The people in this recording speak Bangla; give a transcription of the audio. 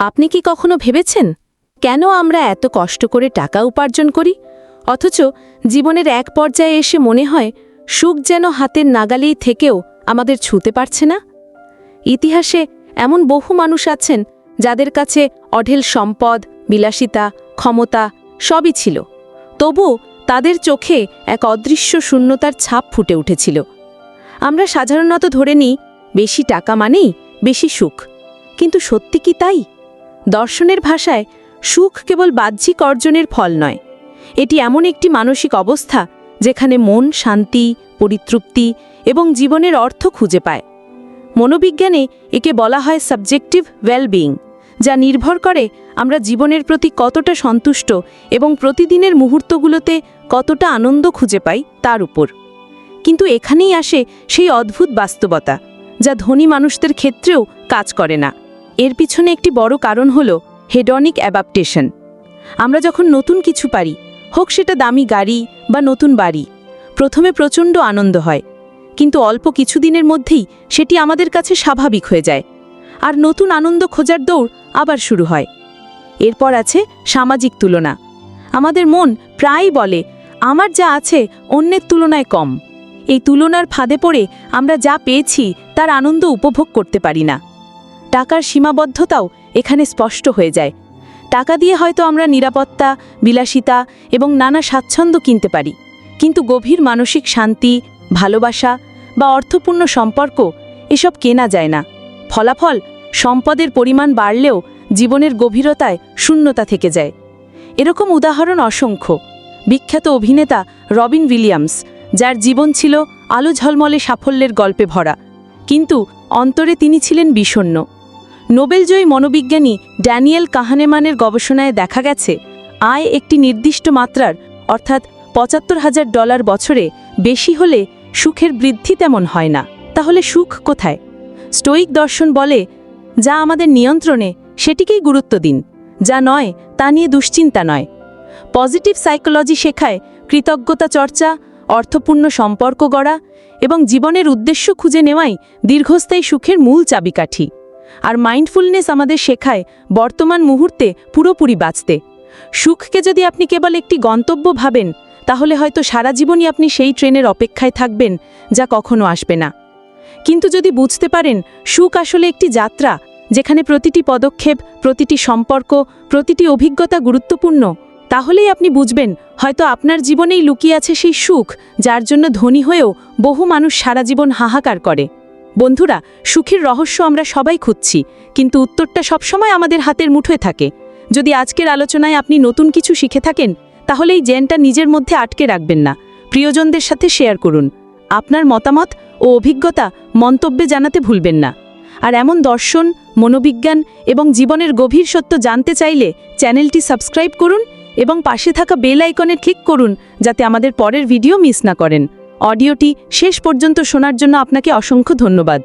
আপনি কি কখনো ভেবেছেন কেন আমরা এত কষ্ট করে টাকা উপার্জন করি? অথচ জীবনের এক পর্যায়ে এসে মনে হয় সুখ যেন হাতের নাগালেই থেকেও আমাদের ছুতে পারছে না। ইতিহাসে এমন বহু মানুষ আছেন যাদের কাছে অঢেল সম্পদ, বিলাসিতা, ক্ষমতা সবই ছিল। তবু তাদের চোখে এক অদৃশ্য শূন্যতার ছাপ ফুটে উঠেছিল। আমরা সাধারণত ধরে নিই, বেশি টাকা মানেই বেশি সুখ। কিন্তু সত্যি কি তাই? দর্শনের ভাষায় সুখ কেবল বাহ্যিক অর্জনের ফল নয়। এটি এমন একটি মানসিক অবস্থা যেখানে মন শান্তি, পরিতৃপ্তি এবং জীবনের অর্থ খুঁজে পায়। মনোবিজ্ঞানে একে বলা হয় সাবজেক্টিভ ওয়েলবিং যা নির্ভর করে আমরা জীবনের প্রতি কতটা সন্তুষ্ট এবং প্রতিদিনের মুহূর্তগুলোতে কতটা আনন্দ খুঁজে পাই তার উপর। কিন্তু এখানেই আসে সেই অদ্ভুত বাস্তবতা, যা ধনী মানুষদের ক্ষেত্রেও কাজ করে না। এর পিছনে একটি বড় কারণ হল হেডনিক অ্যাবাপ্টেশন আমরা যখন নতুন কিছু পারি, হোক সেটা দামি গাড়ি বা নতুন বাড়ি, প্রথমে প্রচণ্ড আনন্দ হয়। কিন্তু অল্প কিছুদিনের মধ্যেই সেটি আমাদের কাছে স্বাভাবিক হয়ে যায়। আর নতুন আনন্দ খোঁজার দৌড় আবার শুরু হয়। এরপর আছে সামাজিক তুলনা। আমাদের মন প্রায়ই বলে, আমার যা আছে অন্যের তুলনায় কম। এই তুলনার ফাঁদে পড়ে আমরা যা পেয়েছি তার আনন্দ উপভোগ করতে পারি না। টাকার সীমাবদ্ধতাও এখানে স্পষ্ট হয়ে যায়। টাকা দিয়ে হয়তো আমরা নিরাপত্তা, বিলাসিতা এবং নানা স্বাচ্ছন্দ্য কিনতে পারি। কিন্তু গভীর মানসিক শান্তি, ভালোবাসা বা অর্থপূর্ণ সম্পর্ক এসব কেনা যায় না। ফলাফল সম্পদের পরিমাণ বাড়লেও জীবনের গভীরতায় শূন্যতা থেকে যায়। এরকম উদাহরণ অসংখ্য। বিখ্যাত অভিনেতা রবিন উইলিয়ামস, যার জীবন ছিল আলো ঝলমলে সাফল্যের গল্পে ভরা। কিন্তু অন্তরে তিনি ছিলেন বিষণ্ণ। নোবেলজয়ী মনোবিজ্ঞানী ড্যানিয়েল কাহানেমানের গবেষণায় দেখা গেছে, আয় একটি নির্দিষ্ট মাত্রার, অর্থাৎ পঁচাত্তর হাজার ডলার বছরে, বেশি হলে সুখের বৃদ্ধি তেমন হয় না। তাহলে সুখ কোথায়? স্টোয়িক দর্শন বলে, যা আমাদের নিয়ন্ত্রণে, সেটিকেই গুরুত্ব দিন। যা নয়, তা নিয়ে দুশ্চিন্তা নয়। পজিটিভ সাইকোলজি শেখায় কৃতজ্ঞতা চর্চা, অর্থপূর্ণ সম্পর্ক গড়া এবং জীবনের উদ্দেশ্য খুঁজে নেওয়াই দীর্ঘস্থায়ী সুখের মূল চাবিকাঠি। আর মাইন্ডফুলনেস আমাদের শেখায় বর্তমান মুহূর্তে পুরোপুরি বাঁচতে। সুখকে যদি আপনি কেবল একটি গন্তব্য ভাবেন, তাহলে হয়তো সারা জীবনই আপনি সেই ট্রেনের অপেক্ষায় থাকবেন, যা কখনো আসবে না। কিন্তু যদি বুঝতে পারেন, সুখ আসলে একটি যাত্রা, যেখানে প্রতিটি পদক্ষেপ, প্রতিটি সম্পর্ক, প্রতিটি অভিজ্ঞতা গুরুত্বপূর্ণ, তাহলেই আপনি বুঝবেন, হয়তো আপনার জীবনেই লুকিয়ে আছে সেই সুখ, যার জন্য ধনী হয়েও বহু মানুষ সারা জীবন হাহাকার করে। বন্ধুরা, সুখের রহস্য আমরা সবাই খুঁজছি, কিন্তু উত্তরটা সবসময় আমাদের হাতের মুঠোয় থাকে। যদি আজকের আলোচনায় আপনি নতুন কিছু শিখে থাকেন, তাহলে এই জ্ঞানটা নিজের মধ্যে আটকে রাখবেন না। প্রিয়জনদের সাথে শেয়ার করুন। আপনার মতামত ও অভিজ্ঞতা মন্তব্যে জানাতে ভুলবেন না। আর এমন দর্শন, মনোবিজ্ঞান এবং জীবনের গভীর সত্য জানতে চাইলে চ্যানেলটি সাবস্ক্রাইব করুন এবং পাশে থাকা বেল আইকনে ক্লিক করুন, যাতে আমাদের পরের ভিডিও মিস না করেন। অডিওটি শেষ পর্যন্ত শোনার জন্য আপনাকে অসংখ্য ধন্যবাদ।